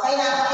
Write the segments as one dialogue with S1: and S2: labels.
S1: 可以吗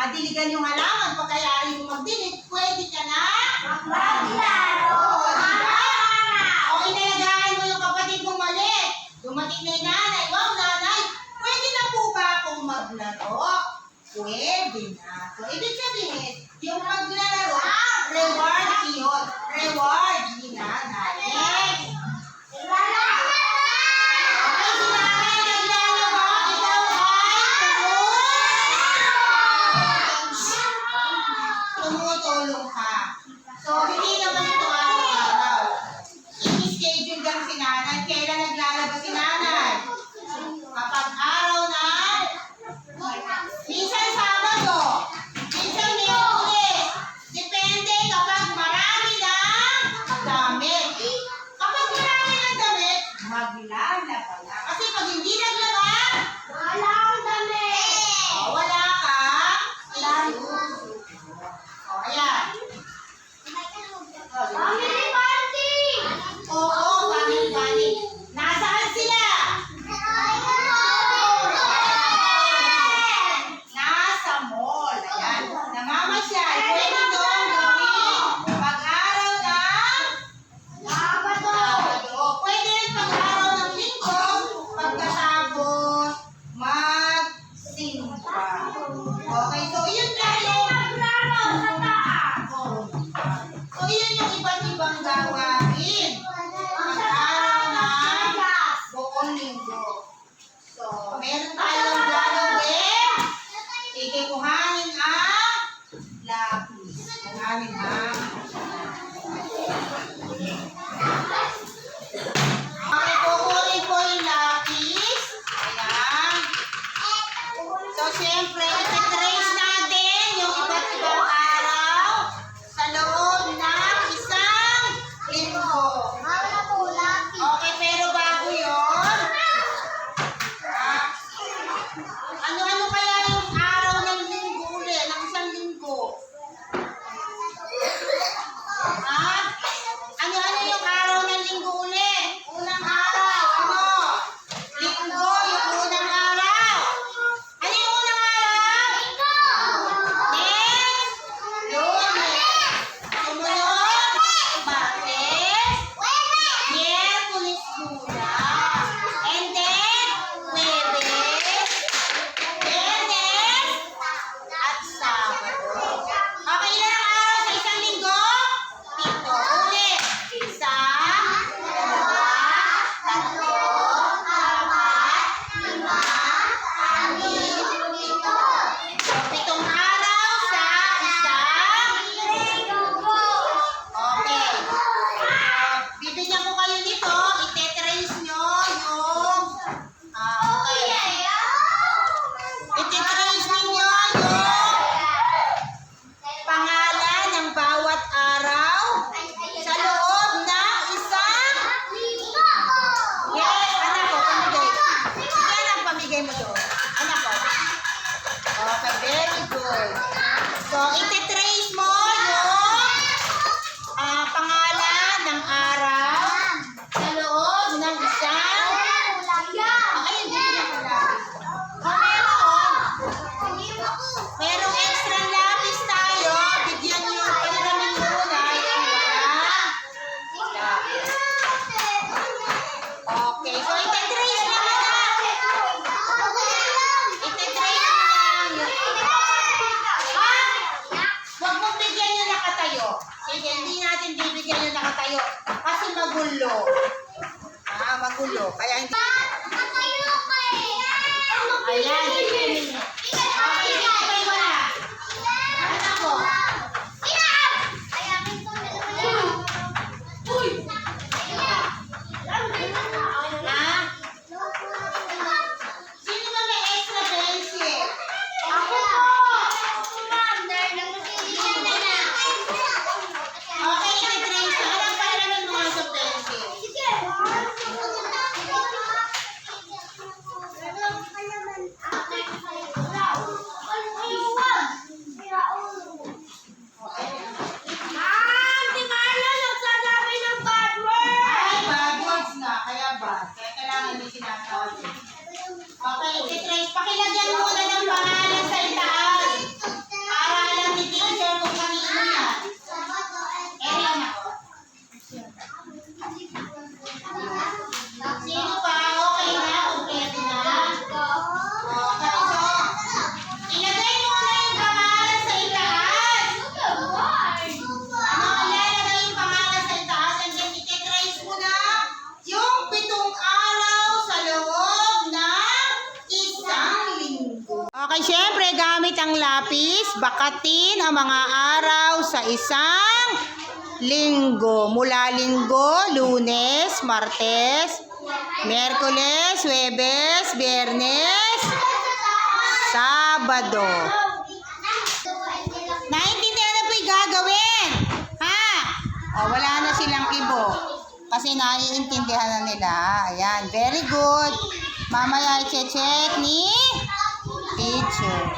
S1: Adiligan yung
S2: halaman, pagkayari mo magdilig, pwede ka na maglaro. O inalagaan mo yung kapatid mong maliit. Dumating na yung nanay, wow nanay, pwede na po ba akong maglaro? Pwede na. So, ibig sabihin, yung maglaro, ah, reward yun. Reward ni nanay. Okay, so tayo. Kasi magulo. Ah, magulo. Kaya hindi... Ayan, 15 sinasabi. Okay, ititrace. Pakilagyan muna ng lapis, bakatin ang mga araw sa isang linggo. Mula linggo, lunes, martes, merkules, webes, biyernes, sabado. Naintindihan na po yung gagawin. Ha? O, wala na silang kibo. Kasi naiintindihan na nila. Ayan, very good. Mamaya i-check ni teacher.